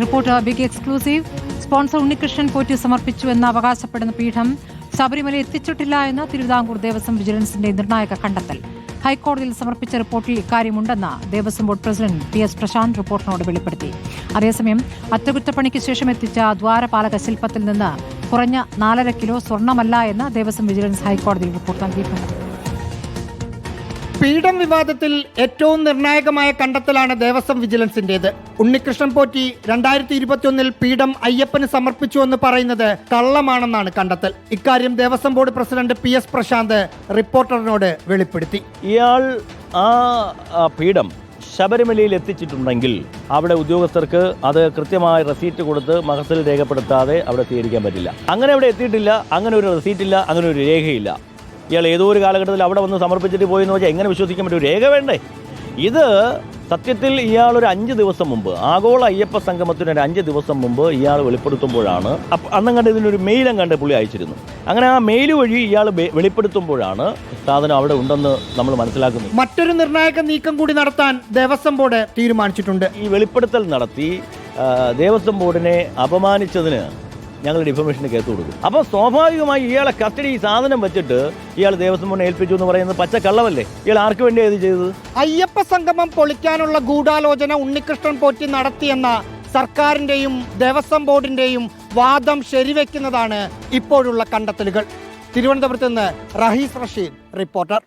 Report big exclusive. Sponsor Unnikrishnan Potti സമർപ്പിച്ചു എന്ന് അവകാശപ്പെടുന്ന പീഠം ശബരിമല എത്തിച്ചിട്ടില്ല എന്ന് തിരുവിതാംകൂർ ദേവസ്വം വിജിലൻസിന്റെ നിർണായക കണ്ടെത്തൽ. ഹൈക്കോടതിയിൽ സമർപ്പിച്ച റിപ്പോർട്ടിൽ ഇക്കാര്യമുണ്ടെന്ന് Devaswom board president P S Prashanth റിപ്പോർട്ടിനോട് വെളിപ്പെടുത്തി. അതേസമയം അറ്റകുറ്റപ്പണിക്ക് ശേഷം എത്തിച്ച ദ്വാരപാലക ശില്പത്തിൽ നിന്ന് കുറഞ്ഞ നാലര കിലോ സ്വർണമല്ല എന്ന് ദേവസ്വം വിജിലൻസ് ഹൈക്കോടതിയിൽ റിപ്പോർട്ട് നൽകിയിട്ടുണ്ട്. പീഠം വിവാദത്തിൽ ഏറ്റവും നിർണായകമായ കണ്ടെത്തലാണ് ദേവസ്വം വിജിലൻസിന്റേത്. ഉണ്ണികൃഷ്ണൻ പോറ്റി രണ്ടായിരത്തി ഇരുപത്തിയൊന്നിൽ പീഠം അയ്യപ്പന് സമർപ്പിച്ചു എന്ന് പറയുന്നത് കള്ളമാണെന്നാണ് കണ്ടെത്തൽ. ഇക്കാര്യം Devaswom board president P S Prashanth റിപ്പോർട്ടറിനോട് വെളിപ്പെടുത്തി. ഇയാൾ ആ പീഠം ശബരിമലയിൽ എത്തിച്ചിട്ടുണ്ടെങ്കിൽ അവിടെ ഉദ്യോഗസ്ഥർക്ക് അത് കൃത്യമായ റെസീറ്റ് കൊടുത്ത് മഹസിൽ രേഖപ്പെടുത്താതെ അവിടെ സ്വീകരിക്കാൻ പറ്റില്ല. അങ്ങനെ അവിടെ എത്തിയിട്ടില്ല അങ്ങനെ ഒരു റെസീറ്റ് ഇല്ല അങ്ങനെ ഒരു രേഖയില്ല. ഇയാൾ ഏതോ ഒരു കാലഘട്ടത്തിൽ അവിടെ വന്ന് സമർപ്പിച്ചിട്ട് പോയി എന്ന് വെച്ചാൽ എങ്ങനെ വിശ്വസിക്കാൻ പറ്റും? രേഖ വേണ്ടേ? ഇത് സത്യത്തിൽ ഇയാൾ ഒരു അഞ്ച് ദിവസം മുമ്പ് ആഗോള അയ്യപ്പ സംഗമത്തിന് ഒരു അഞ്ച് ദിവസം മുമ്പ് ഇയാൾ വെളിപ്പെടുത്തുമ്പോഴാണ് അന്നും കണ്ട് ഇതിനൊരു മെയിലും കണ്ട് പുള്ളി അയച്ചിരുന്നു. അങ്ങനെ ആ മെയിൽ വഴി ഇയാൾ വെളിപ്പെടുത്തുമ്പോഴാണ് സാധനം അവിടെ ഉണ്ടെന്ന് നമ്മൾ മനസ്സിലാക്കുന്നത്. മറ്റൊരു നിർണായക നീക്കം കൂടി നടത്താൻ ദേവസ്വം ബോർഡ് തീരുമാനിച്ചിട്ടുണ്ട്. ഈ വെളിപ്പെടുത്തൽ നടത്തി ദേവസ്വം ബോർഡിനെ അപമാനിച്ചതിന് ഞങ്ങൾ ഡിഫമേഷന് കേസ് കൊടുക്കും. അപ്പോൾ സ്വാഭാവികമായി ഇയാളെ കസ്റ്റഡി സാധനം വെച്ചിട്ട് ഇയാൾ ദേവസ്വം മുന്നേ ഏൽപ്പിച്ചു എന്ന് പറയുന്നത് പച്ച കള്ളവല്ലേ ഇയാൾ ആർക്ക് വേണ്ടി ഇത് ചെയ്തത്? അയ്യപ്പ സംഗമം പൊളിക്കാനുള്ള ഗൂഢാലോചന ഉണ്ണികൃഷ്ണൻ പോറ്റി നടത്തിയെന്ന സർക്കാരിന്റെയും ദേവസ്വം ബോർഡിന്റെയും വാദം ശരിവെക്കുന്നതാണ് ഇപ്പോഴുള്ള കണ്ടെത്തലുകൾ. തിരുവനന്തപുരത്ത് നിന്ന് റഹീസ് റഷീദ് റിപ്പോർട്ടർ.